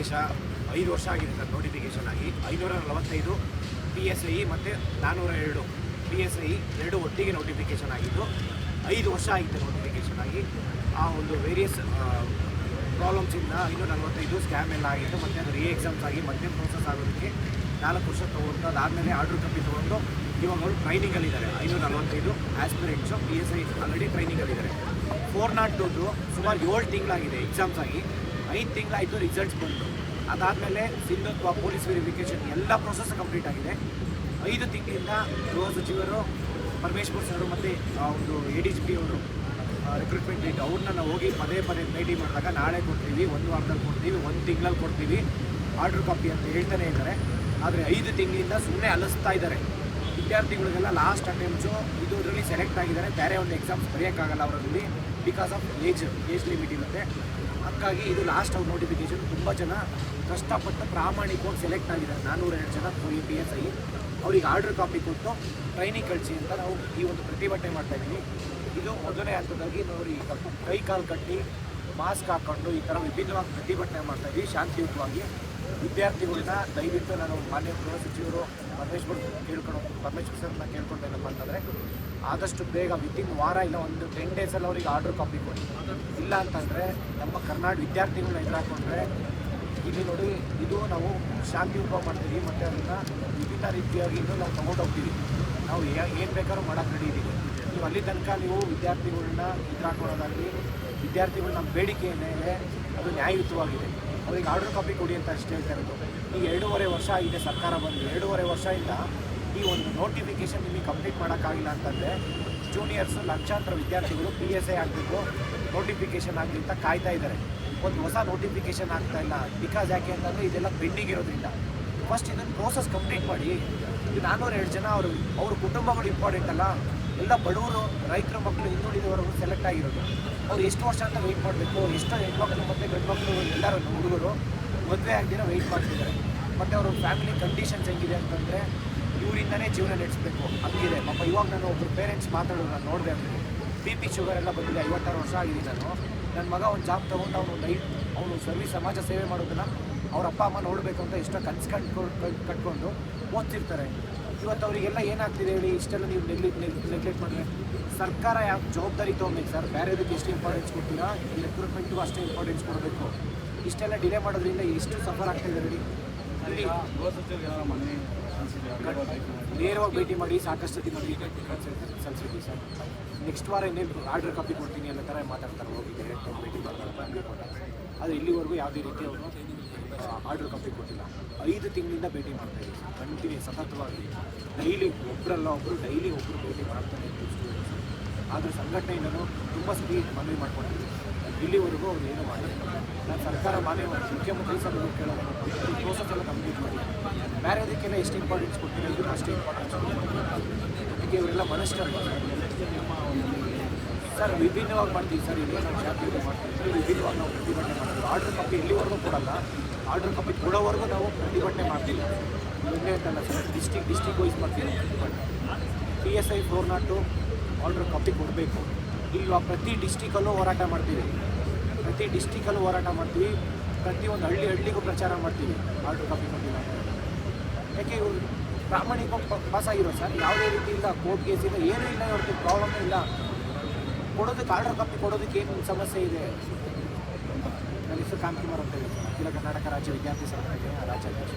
ಆದೇಶ ಐದು ವರ್ಷ ಆಗಿದೆ ಸರ್ ನೋಟಿಫಿಕೇಶನ್ ಆಗಿ. ಐನೂರ ನಲವತ್ತೈದು ಪಿ ಎಸ್ ಐ ಮತ್ತು ನಾನ್ನೂರ ಎರಡು ಪಿ ಎಸ್ ಐ ಎರಡು ಒಟ್ಟಿಗೆ ನೋಟಿಫಿಕೇಶನ್ ಆಗಿದ್ದು, ಐದು ವರ್ಷ ಆಗಿದೆ ನೋಟಿಫಿಕೇಶನ್ ಆಗಿ. ಆ ಒಂದು ವೇರಿಯಸ್ ಪ್ರಾಬ್ಲಮ್ಸಿಂದ ಐನೂರ ನಲವತ್ತೈದು ಸ್ಕ್ಯಾಮ್ ಎಲ್ಲ ಆಗಿತ್ತು ಮತ್ತು ಅದು ರೀ ಎಕ್ಸಾಮ್ಸ್ ಆಗಿ ಮತ್ತೆ ಪ್ರೋಸೆಸ್ ಆಗೋದಕ್ಕೆ ನಾಲ್ಕು ವರ್ಷ ತೊಗೊಂಡು, ಅದಾದಮೇಲೆ ಆರ್ಡ್ರ್ ಕಪ್ಪಿ ತೊಗೊಂಡು ಇವಾಗ ಅವರು ಟ್ರೈನಿಂಗಲ್ಲಿದ್ದಾರೆ ಐನೂರ ನಲವತ್ತೈದು aspirants P S I already ಟ್ರೈನಿಂಗಲ್ಲಿದ್ದಾರೆ four not ಟೂದು ಸುಮಾರು ಏಳು ತಿಂಗಳಾಗಿದೆ ಎಕ್ಸಾಮ್ಸ್ ಆಗಿ. ಐದು ತಿಂಗಳಾಯಿತು ರಿಸಲ್ಟ್ಸ್ ಬಂತು. ಅದಾದಮೇಲೆ ಸಿಂಧುತ್ವ ಪೊಲೀಸ್ ವೆರಿಫಿಕೇಷನ್ ಎಲ್ಲ ಪ್ರೊಸೆಸ್ ಕಂಪ್ಲೀಟ್ ಆಗಿದೆ. ಐದು ತಿಂಗಳಿಂದ ಗೃಹ ಸಚಿವರು ಪರಮೇಶ್ವರ್ ಸರ್ ಮತ್ತು ಒಂದು ಎ ಡಿ ಜಿ ಪಿ ಅವರು ರಿಕ್ರೂಟ್ಮೆಂಟ್ ಡೇಟ್ ಅವ್ರನ್ನ ನಾವು ಹೋಗಿ ಪದೇ ಪದೇ ಭೇಟಿ ಮಾಡಿದಾಗ ನಾಳೆ ಕೊಡ್ತೀವಿ, ಒಂದು ವಾರದಲ್ಲಿ ಕೊಡ್ತೀವಿ, ಒಂದು ತಿಂಗಳಲ್ಲಿ ಕೊಡ್ತೀವಿ ಆರ್ಡ್ರ್ ಕಾಪಿ ಅಂತ ಹೇಳ್ತಾನೆ ಇದ್ದಾರೆ. ಆದರೆ ಐದು ತಿಂಗಳಿಂದ ಸುಮ್ಮನೆ ಅಲಸ್ತಾ ಇದ್ದಾರೆ. ವಿದ್ಯಾರ್ಥಿಗಳಿಗೆಲ್ಲ ಲಾಸ್ಟ್ ಅಟೆಂಪ್ಟ್ಸು ಇದು ಇದರಲ್ಲಿ ಸೆಲೆಕ್ಟ್ ಆಗಿದ್ದಾರೆ. ಬೇರೆ ಒಂದು ಎಕ್ಸಾಮ್ಸ್ ಬರೆಯೋಕ್ಕಾಗಲ್ಲ ಅವರಲ್ಲಿ because of age age limit ಇರುತ್ತೆ. ಹಾಗಾಗಿ ಇದು ಲಾಸ್ಟ್ ಅವ್ರ ನೋಟಿಫಿಕೇಷನ್ ತುಂಬ ಜನ ಕಷ್ಟಪಟ್ಟು ಪ್ರಾಮಾಣಿಕವಾಗಿ ಸೆಲೆಕ್ಟ್ ಆಗಿದ್ದಾರೆ. ನಾನ್ನೂರ ಎರಡು ಜನ ಪಿ ಎಸ್ ಐ. ಅವ್ರಿಗೆ ಆರ್ಡರ್ ಕಾಪಿ ಕೊಟ್ಟು ಟ್ರೈನಿಂಗ್ ಕಳಿಸಿ ಅಂತ ನಾವು ಈ ಒಂದು ಪ್ರತಿಭಟನೆ ಮಾಡ್ತಾ ಇದ್ದೀವಿ ಇದು ಮೊದಲನೇ ಹಂತದಾಗಿ ನಾವು ಈಗ ಕೈ ಕಾಲು ಕಟ್ಟಿ ಮಾಸ್ಕ್ ಹಾಕ್ಕೊಂಡು ಈ ಥರ ವಿಭಿನ್ನವಾಗಿ ಪ್ರತಿಭಟನೆ ಮಾಡ್ತಾ ಇದ್ದೀವಿ ಶಾಂತಿಯುತವಾಗಿ. ವಿದ್ಯಾರ್ಥಿಗಳನ್ನ ದಯವಿಟ್ಟು ನಾನು ಮಾನ್ಯ ಗೃಹ ಸಚಿವರು ಪರಮೇಶ್ವರ್ ಕೇಳ್ಕೊಂಡು, ಪರಮೇಶ್ವರ್ ಸರ್ನ ಕೇಳ್ಕೊಂಡೇನಪ್ಪ ಅಂತಂದರೆ, ಆದಷ್ಟು ಬೇಗ ವಿತಿನ್ ವಾರ ಇಲ್ಲ ಒಂದು ಟೆನ್ ಡೇಸಲ್ಲಿ ಅವ್ರಿಗೆ ಆರ್ಡ್ರ್ ಕಾಪಿ ಕೊಡಿ. ಇಲ್ಲ ಅಂತಂದರೆ ನಮ್ಮ ಕರ್ನಾಟಕ ವಿದ್ಯಾರ್ಥಿಗಳನ್ನ ಎದುರಾಕೊಂಡ್ರೆ, ಇಲ್ಲಿ ನೋಡಿ ಇದು ನಾವು ಶಾಂತಿಯುತ ಮಾಡ್ತೀವಿ, ಮತ್ತು ಅದನ್ನು ವಿಭಿನ್ನ ರೀತಿಯಾಗಿ ನಾವು ತಗೊಂಡು ಹೋಗ್ತೀವಿ. ನಾವು ಏನು ಬೇಕಾದ್ರೂ ಮಾಡೋಕ್ಕೆ ಇದ್ದೀವಿ ನೀವು ಅಲ್ಲಿ ತನಕ ನೀವು ವಿದ್ಯಾರ್ಥಿಗಳನ್ನ ಎದುರಾಕೊಳ್ಳೋದಾಗಲಿ ವಿದ್ಯಾರ್ಥಿಗಳ ನಮ್ಮ ಬೇಡಿಕೆ ಏನಿದೆ ಅದು ನ್ಯಾಯಯುತವಾಗಿದೆ. ಅವ್ರಿಗೆ ಆರ್ಡರ್ ಕಾಪಿ ಕೊಡಿ ಅಂತ ಅಷ್ಟೇ ಹೇಳ್ತಾ ಇರೋದು. ಈಗ ಎರಡೂವರೆ ವರ್ಷ ಆಗಿದೆ ಸರ್ಕಾರ ಬಂದು. ಎರಡೂವರೆ ವರ್ಷದಿಂದ ಈ ಒಂದು ನೋಟಿಫಿಕೇಶನ್ ನಿಮಗೆ ಕಂಪ್ಲೀಟ್ ಮಾಡೋಕ್ಕಾಗಿಲ್ಲ ಅಂತಂದರೆ ಜೂನಿಯರ್ಸ್ ಲಕ್ಷಾಂತರ ವಿದ್ಯಾರ್ಥಿಗಳು ಪಿ ಎಸ್ ಐ ಆಗಬೇಕು ನೋಟಿಫಿಕೇಶನ್ ಆಗಲಿ ಅಂತ ಕಾಯ್ತಾ ಇದ್ದಾರೆ. ಒಂದು ಹೊಸ ನೋಟಿಫಿಕೇಶನ್ ಆಗ್ತಾ ಇಲ್ಲ. ಬಿಕಾಸ್ ಯಾಕೆ ಅಂತಂದರೆ ಇದೆಲ್ಲ ಪೆಂಡಿಂಗ್ ಇರೋದ್ರಿಂದ. ಫಸ್ಟ್ ಇದನ್ನು ಪ್ರೋಸೆಸ್ ಕಂಪ್ಲೀಟ್ ಮಾಡಿ ನಾನ್ನೂರ ಎರಡು ಜನ ಅವರು ಅವ್ರ ಕುಟುಂಬಗಳು ಇಂಪಾರ್ಟೆಂಟ್ ಅಲ್ಲ. ಎಲ್ಲ ಬಡವರು, ರೈತರ ಮಕ್ಕಳು ಹಿಂದುಳಿದವರೆಗೂ ಸೆಲೆಕ್ಟ್ ಆಗಿರೋದು. ಅವ್ರು ಎಷ್ಟು ವರ್ಷ ಅಂತ ವೆಯ್ಟ್ ಮಾಡಬೇಕು, ಎಷ್ಟೋ ಹೆಣ್ಮಕ್ಳು ಮತ್ತು ಗಂಡು ಮಕ್ಕಳು ಎಲ್ಲರೂ ಹುಡುಗರು ಮದುವೆ ಆಗದಿರೋ ವೆಯ್ಟ್ ಮಾಡ್ತಿದ್ದಾರೆ. ಮತ್ತು ಅವ್ರ ಫ್ಯಾಮಿಲಿ ಕಂಡೀಷನ್ಸ್ ಹೆಂಗಿದೆ ಅಂತಂದರೆ ಇವರಿಂದನೇ ಜೀವನ ನಡೆಸಬೇಕು. ಹಂಗಿದೆ. ಪಾಪ ಇವಾಗ ನಾನು ಒಬ್ಬರು ಪೇರೆಂಟ್ಸ್ ಮಾತಾಡೋದು ನಾನು ನೋಡಿದೆ ಅಂದರೆ ಬಿ ಪಿ ಶುಗರ್ ಎಲ್ಲ ಬಂದಿದೆ, ಐವತ್ತಾರು ವರ್ಷ ಆಗಿದೆ ನಾನು. ನನ್ನ ಮಗ ಒಂದು ಜಾಬ್ ತೊಗೊಂಡು ಅವನು ಲೈಫ್ ಅವನು ಸರ್ವಿಸ್ ಸಮಾಜ ಸೇವೆ ಮಾಡೋದನ್ನು ಅವ್ರ ಅಪ್ಪ ಅಮ್ಮ ನೋಡಬೇಕು ಅಂತ ಎಷ್ಟೋ ಕನ್ಸು ಕಟ್ಕೊಂಡು ಕಟ್ಕೊಂಡು ಓದ್ತಿರ್ತಾರೆ. ಇವತ್ತು ಅವರಿಗೆಲ್ಲ ಏನಾಗ್ತಿದೆ ಹೇಳಿ ಇಷ್ಟೆಲ್ಲ ನೀವು ನೆಗ್ಲಿ ನೆಗ್ಲೆಕ್ಟ್ ಮಾಡಿದ್ರೆ? ಸರ್ಕಾರ ಯಾವ ಜವಾಬ್ದಾರಿ ತೊಗೊಬೇಕು ಸರ್? ಬೇರೆದಕ್ಕೆ ಎಷ್ಟು ಇಂಪಾರ್ಟೆನ್ಸ್ ಕೊಡ್ತೀರಾ? ರೆಕ್ರೂಟ್ಮೆಂಟ್ಗೂ ಅಷ್ಟೇ ಇಂಪಾರ್ಟೆನ್ಸ್ ಕೊಡಬೇಕು. ಇಷ್ಟೆಲ್ಲ ಡಿಲೇ ಮಾಡೋದ್ರಿಂದ ಎಷ್ಟು ಸಫರ್ ಆಗ್ತಾ ಇದೆ ಹೇಳಿ? ನೇರವಾಗಿ ಭೇಟಿ ಮಾಡಿ ಸಾಕಷ್ಟು ಸತಿ ನಮಗೆ ಸಲ್ಲಿಸಿದ್ವಿ ಸರ್. ನೆಕ್ಸ್ಟ್ ವಾರ ಇನ್ನೇನು ಆರ್ಡರ್ ಕಾಪಿ ಕೊಡ್ತೀನಿ ಅನ್ನೋ ಥರ ಮಾತಾಡ್ತಾರೆ ಹೋಗಿ ಡೈರೆಕ್ಟ್ ಭೇಟಿ ಮಾಡ್ತಾರೆ ಆದರೆ ಇಲ್ಲಿವರೆಗೂ ಯಾವುದೇ ರೀತಿ ಅವರು ಆರ್ಡರ್ ಕಂಪ್ಲೀಟ್ ಕೊಟ್ಟಿಲ್ಲ. ಐದು ತಿಂಗಳಿಂದ ಭೇಟಿ ಮಾಡ್ತಾ ಇದ್ದೀವಿ ಸರ್. ಕಂಟಿನ್ಯೂ ಸತತವಾಗಿ ಡೈಲಿ ಒಬ್ಬರಲ್ಲ ಒಬ್ಬರು ಡೈಲಿ ಒಬ್ಬರು ಭೇಟಿ ಮಾಡ್ತಾನೆ ಸ್ಟೂಡೆಂಟ್ಸ್ ಆದರೆ ಸಂಘಟನೆಯಿಂದನೂ ತುಂಬ ಸತಿ ಮನವಿ ಮಾಡ್ಕೊಂಡಿದ್ದೀವಿ ಇಲ್ಲಿವರೆಗೂ ಅವ್ರು ಏನು ಮಾಡಿಲ್ಲ. ನಾನು ಸರ್ಕಾರ ಮಾನ್ಯ ಮುಖ್ಯಮಂತ್ರಿ ಸಭೆಗೂ ಕೇಳೋದು ಪ್ರೋಸೆಸ್ ಎಲ್ಲ ಕಂಪ್ಲೀಟ್ ಮಾಡಿ. ಬೇರೆದಕ್ಕೆಲ್ಲ ಎಷ್ಟು ಇಂಪಾರ್ಟೆನ್ಸ್ ಕೊಟ್ಟಿರೋದು, ಅಷ್ಟು ಇಂಪಾರ್ಟೆನ್ಸ್ ಅದಕ್ಕೆ ಇವರೆಲ್ಲ ಮನಸ್ಸು ಸರ್, ವಿಭಿನ್ನವಾಗಿ ಮಾಡ್ತೀವಿ ಸರ್. ಇಲ್ಲೇ ನಾವು ಮಾಡ್ತೀವಿ. ವಿಭಿನ್ನವಾಗಿ ನಾವು ಪ್ರತಿಭಟನೆ ಮಾಡ್ತೀವಿ. ಆರ್ಡ್ರ್ ಕಾಪಿ ಎಲ್ಲಿವರೆಗೂ ಕೊಡಲ್ಲ. ಆರ್ಡ್ರ್ ಕಾಪಿ ಕೊಡೋವರೆಗೂ ನಾವು ಪ್ರತಿಭಟನೆ ಮಾಡ್ತೀವಿ. ಒಂದೇ ಅಂತಲ್ಲ ಸರ್ ಡಿಸ್ಟಿಕ್ ಡಿಸ್ಟಿಕ್ ವೈಸ್ ಮಾಡ್ತೀವಿ. P S I four nought order copy ಕೊಡಬೇಕು. ಇಲ್ಲಿ ಪ್ರತಿ ಡಿಸ್ಟಿಕಲ್ಲೂ ಹೋರಾಟ ಮಾಡ್ತೀವಿ. ಪ್ರತಿ ಡಿಸ್ಟಿಕಲ್ಲೂ ಹೋರಾಟ ಮಾಡ್ತೀವಿ. ಪ್ರತಿಯೊಂದು ಹಳ್ಳಿ ಹಳ್ಳಿಗೂ ಪ್ರಚಾರ ಮಾಡ್ತೀವಿ ಆರ್ಡ್ರ್ ಕಾಪಿ ಕೊಟ್ಟಿಲ್ಲ. ಯಾಕೆ ಇವರು ಪ್ರಾಮಾಣಿಕ ಪಾಸ್ ಆಗಿರೋ ಸರ್? ಯಾವುದೇ ರೀತಿಯಿಂದ ಕೋರ್ಟ್ ಕೇಸ್ ಇಲ್ಲ ಏನೂ ಇಲ್ಲ ಇವ್ರದ್ದು ಪ್ರಾಬ್ಲಮ್ ಇಲ್ಲ. ಕೊಡೋದಕ್ಕೆ ಆರ್ಡರ್ ಕಾಪಿ ಕೊಡೋದಕ್ಕೆ ಏನು ಸಮಸ್ಯೆ ಇದೆ? ನನ್ನ ಹೆಸರು ಕಾಂತಿಮಾರ್ ಅಂತ ಹೇಳಿ ಅಖಿಲ ಕರ್ನಾಟಕ ರಾಜ್ಯ ವಿದ್ಯಾರ್ಥಿ ಸಂಘಟನೆಯ ರಾಜ್ಯಾಧ್ಯಕ್ಷ